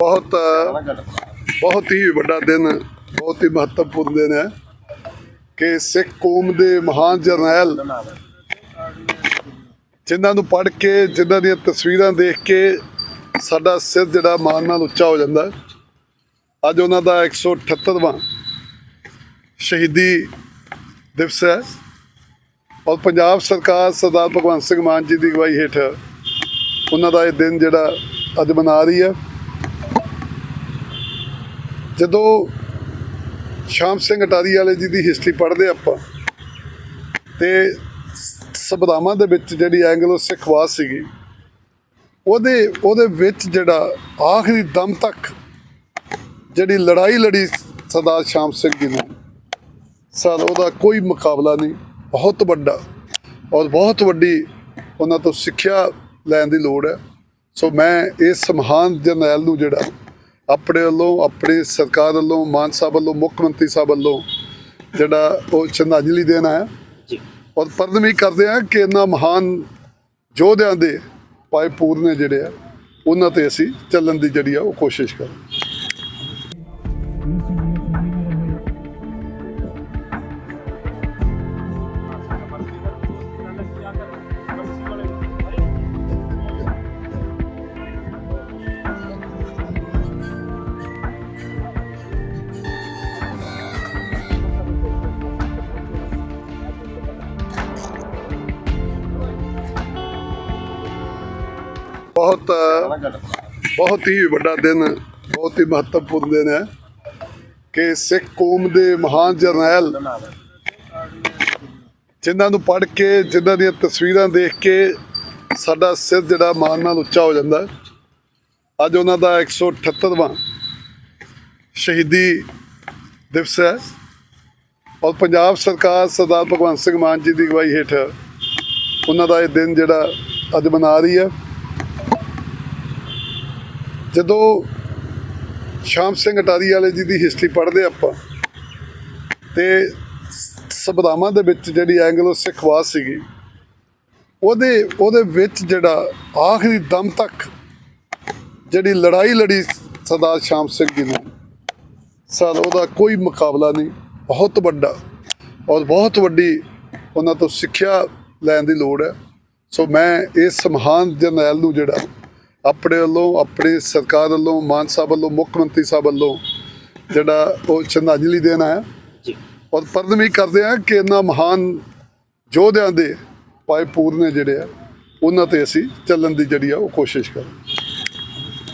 ਬਹੁਤ ਬਹੁਤ ਹੀ ਵੱਡਾ ਦਿਨ ਬਹੁਤ ਹੀ ਮਹੱਤਵਪੂਰਨ ਦਿਨ ਹੈ ਕਿ ਸਿੱਖ ਕੌਮ ਦੇ ਮਹਾਨ ਜਰਨੈਲ ਜਿਨ੍ਹਾਂ ਨੂੰ ਪੜ੍ਹ ਕੇ, ਜਿਨ੍ਹਾਂ ਦੀਆਂ ਤਸਵੀਰਾਂ ਦੇਖ ਕੇ ਸਾਡਾ ਸਿਰ ਜਿਹੜਾ ਮਾਣ ਨਾਲ ਉੱਚਾ ਹੋ ਜਾਂਦਾ ਅੱਜ ਉਹਨਾਂ ਦਾ 178ਵਾਂ ਸ਼ਹੀਦੀ ਦਿਵਸ ਹੈ ਔਰ ਪੰਜਾਬ ਸਰਕਾਰ ਸਰਦਾਰ ਭਗਵੰਤ ਸਿੰਘ ਮਾਨ ਜੀ ਦੀ ਅਗਵਾਈ ਹੇਠ ਉਹਨਾਂ ਦਾ ਇਹ ਦਿਨ ਜਿਹੜਾ ਅੱਜ ਮਨਾ ਰਹੀ ਹੈ। ਜਦੋਂ ਸ਼ਾਮ ਸਿੰਘ ਅਟਾਰੀ ਵਾਲੇ ਜੀ ਦੀ ਹਿਸਟਰੀ ਪੜ੍ਹਦੇ ਆਪਾਂ। ਤੇ ਸੰਵਿਧਾਨਾਂ ਦੇ ਵਿੱਚ ਜਿਹੜੀ ਐਂਗਲੋ ਸਿੱਖਵਾਦ ਸੀਗੀ, ਉਹਦੇ ਉਹਦੇ ਵਿੱਚ ਜਿਹੜਾ ਆਖਰੀ ਦਮ ਤੱਕ ਜਿਹੜੀ ਲੜਾਈ ਲੜੀ ਸਰਦਾਰ ਸ਼ਾਮ ਸਿੰਘ ਜੀ ਨੇ ਸਰ ਉਹਦਾ ਕੋਈ ਮੁਕਾਬਲਾ ਨਹੀਂ, ਬਹੁਤ ਵੱਡਾ ਔਰ ਬਹੁਤ ਵੱਡੀ ਉਹਨਾਂ ਤੋਂ ਸਿੱਖਿਆ ਲੈਣ ਦੀ ਲੋੜ ਹੈ। ਸੋ ਮੈਂ ਇਸ ਮਹਾਨ ਜਰਨੈਲ ਨੂੰ ਜਿਹੜਾ ਆਪਣੇ ਵੱਲੋਂ ਆਪਣੀ ਸਰਕਾਰ ਵੱਲੋਂ ਮਾਨ ਸਾਹਿਬ ਵੱਲੋਂ ਮੁੱਖ ਮੰਤਰੀ ਸਾਹਿਬ ਵੱਲੋਂ ਜਿਹੜਾ ਉਹ ਸ਼ਰਧਾਂਜਲੀ ਦੇਣ ਆਇਆ। ਔਰ ਪਰਦਮੀ ਕਰਦੇ ਆ ਕਿ ਇਹਨਾਂ ਮਹਾਨ ਯੋਧਿਆਂ ਦੇ ਪਾਏ ਪੂਰਨੇ ਜਿਹੜੇ ਆ ਉਹਨਾਂ ਤੇ ਅਸੀਂ ਚੱਲਣ ਦੀ ਜਿਹੜੀ ਆ ਉਹ ਕੋਸ਼ਿਸ਼ ਕਰਾਂ ਬਹੁਤ ਬਹੁਤ ਹੀ ਵੱਡਾ ਦਿਨ ਬਹੁਤ ਹੀ ਮਹੱਤਵਪੂਰਨ ਦਿਨ ਹੈ ਕਿ ਸਿੱਖ ਕੌਮ ਦੇ ਮਹਾਨ ਜਰਨੈਲ ਜਿਨ੍ਹਾਂ ਨੂੰ ਪੜ੍ਹ ਕੇ ਜਿਨ੍ਹਾਂ ਦੀਆਂ ਤਸਵੀਰਾਂ ਦੇਖ ਕੇ ਸਾਡਾ ਸਿਰ ਜਿਹੜਾ ਮਾਣ ਨਾਲ ਉੱਚਾ ਹੋ ਜਾਂਦਾ। ਅੱਜ ਉਹਨਾਂ ਦਾ 178ਵਾਂ ਸ਼ਹੀਦੀ ਦਿਵਸ ਹੈ ਔਰ ਪੰਜਾਬ ਸਰਕਾਰ ਸਰਦਾਰ ਭਗਵੰਤ ਸਿੰਘ ਮਾਨ ਜੀ ਦੀ ਅਗਵਾਈ ਹੇਠ ਉਹਨਾਂ ਦਾ ਇਹ ਦਿਨ ਜਿਹੜਾ ਅੱਜ ਮਨਾ ਰਹੀ ਹੈ ਜਦੋਂ ਸ਼ਾਮ ਸਿੰਘ ਅਟਾਰੀ ਵਾਲੇ ਜੀ ਦੀ ਹਿਸਟਰੀ ਪੜ੍ਹਦੇ ਆਪਾਂ, ਤੇ ਸੰਵਿਧਾਨਾਂ ਦੇ ਵਿੱਚ ਜਿਹੜੀ ਐਂਗਲੋ ਸਿੱਖਵਾਸ ਸੀਗੀ, ਉਹਦੇ ਉਹਦੇ ਵਿੱਚ ਜਿਹੜਾ ਆਖਰੀ ਦਮ ਤੱਕ ਜਿਹੜੀ ਲੜਾਈ ਲੜੀ ਸਰਦਾਰ ਸ਼ਾਮ ਸਿੰਘ ਜੀ ਨੇ, ਸਰ ਉਹਦਾ ਕੋਈ ਮੁਕਾਬਲਾ ਨਹੀਂ, ਬਹੁਤ ਵੱਡਾ ਔਰ ਬਹੁਤ ਵੱਡੀ ਉਹਨਾਂ ਤੋਂ ਸਿੱਖਿਆ ਲੈਣ ਦੀ ਲੋੜ ਹੈ। ਸੋ ਮੈਂ ਇਸ ਮਹਾਨ ਜਰਨੈਲ ਨੂੰ ਜਿਹੜਾ ਆਪਣੇ ਵੱਲੋਂ ਆਪਣੀ ਸਰਕਾਰ ਵੱਲੋਂ ਮਾਨ ਸਾਹਿਬ ਵੱਲੋਂ ਮੁੱਖ ਮੰਤਰੀ ਸਾਹਿਬ ਵੱਲੋਂ ਜਿਹੜਾ ਉਹ ਸ਼ਰਧਾਂਜਲੀ ਦੇਣ ਆਇਆ। ਔਰ ਪਰਦਮੀ ਕਰਦੇ ਆ ਕਿ ਇਹਨਾਂ ਮਹਾਨ ਯੋਧਿਆਂ ਦੇ ਪਾਏ ਪੂਰਨੇ ਜਿਹੜੇ ਆ ਉਹਨਾਂ ਤੇ ਅਸੀਂ ਚੱਲਣ ਦੀ ਜਿਹੜੀ ਆ ਉਹ ਕੋਸ਼ਿਸ਼ ਕਰਾਂ